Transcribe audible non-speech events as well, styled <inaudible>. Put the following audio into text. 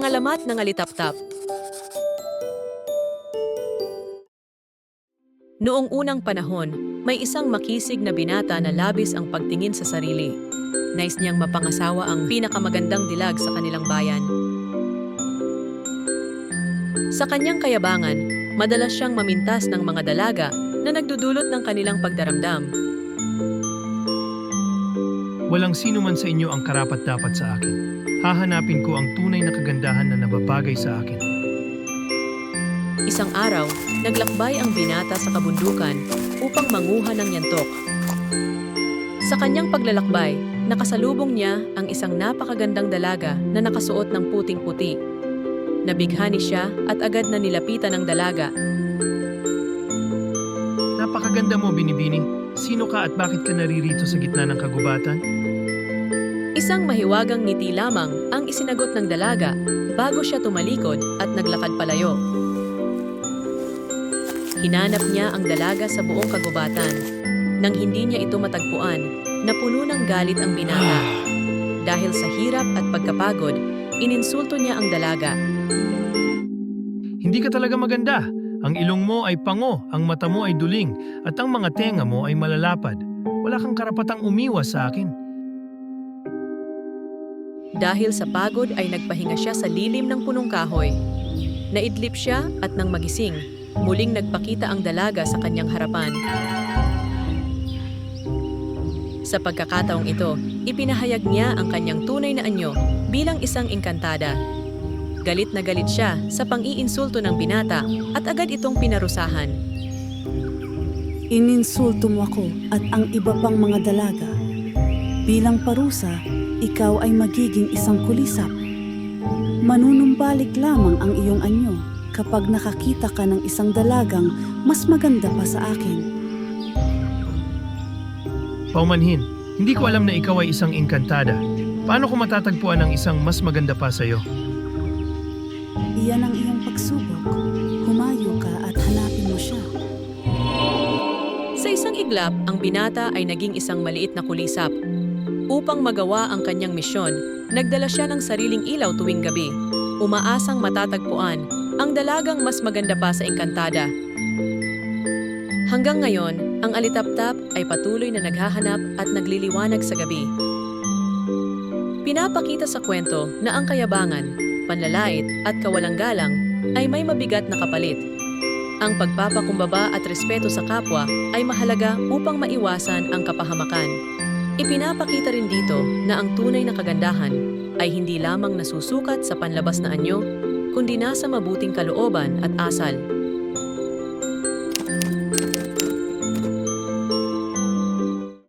Ang alamat ng alitaptap. Noong unang panahon, may isang makisig na binata na labis ang pagtingin sa sarili. Nais niyang mapangasawa ang pinakamagandang dilag sa kanilang bayan. Sa kanyang kayabangan, madalas siyang mamintas ng mga dalaga na nagdudulot ng kanilang pagdaramdam. Walang sino man sa inyo ang karapat dapat sa akin. Hahanapin ko ang tunay na kagandahan na nababagay sa akin. Isang araw, naglakbay ang binata sa kabundukan upang manguha ng yantok. Sa kanyang paglalakbay, nakasalubong niya ang isang napakagandang dalaga na nakasuot ng puting-puti. Nabighani siya at agad na nilapitan ng dalaga. Napakaganda mo, Binibini. Sino ka at bakit ka naririto sa gitna ng kagubatan? Isang mahiwagang ngiti lamang ang isinagot ng dalaga bago siya tumalikod at naglakad palayo. Hinanap niya ang dalaga sa buong kagubatan. Nang hindi niya ito matagpuan, napuno ng galit ang binata. <sighs> Dahil sa hirap at pagkapagod, ininsulto niya ang dalaga. Hindi ka talaga maganda. Ang ilong mo ay pango, ang mata mo ay duling, at ang mga tenga mo ay malalapad. Wala kang karapatang umiwas sa akin. Dahil sa pagod ay nagpahinga siya sa lilim ng punong kahoy. Naidlip siya at nang magising, muling nagpakita ang dalaga sa kanyang harapan. Sa pagkakataong ito, ipinahayag niya ang kanyang tunay na anyo bilang isang engkantada. Galit na galit siya sa pang-iinsulto ng binata at agad itong pinarusahan. Ininsulto mo ako at ang iba pang mga dalaga. Bilang parusa, ikaw ay magiging isang kulisap. Manunumbalik lamang ang iyong anyo kapag nakakita ka ng isang dalagang mas maganda pa sa akin. Paumanhin, hindi ko alam na ikaw ay isang engkantada. Paano ko matatagpuan ang isang mas maganda pa sa'yo? Iyan ang iyong pagsubok. Humayo ka at hanapin mo siya. Sa isang iglap, ang binata ay naging isang maliit na kulisap. Upang magawa ang kanyang misyon, nagdala siya ng sariling ilaw tuwing gabi. Umaasang matatagpuan ang dalagang mas maganda pa sa engkantada. Hanggang ngayon, ang alitaptap ay patuloy na naghahanap at nagliliwanag sa gabi. Pinapakita sa kwento na ang kayabangan, panlalait at kawalang galang ay may mabigat na kapalit. Ang pagpapakumbaba at respeto sa kapwa ay mahalaga upang maiwasan ang kapahamakan. Ipinapakita rin dito na ang tunay na kagandahan ay hindi lamang nasusukat sa panlabas na anyo, kundi nasa mabuting kalooban at asal.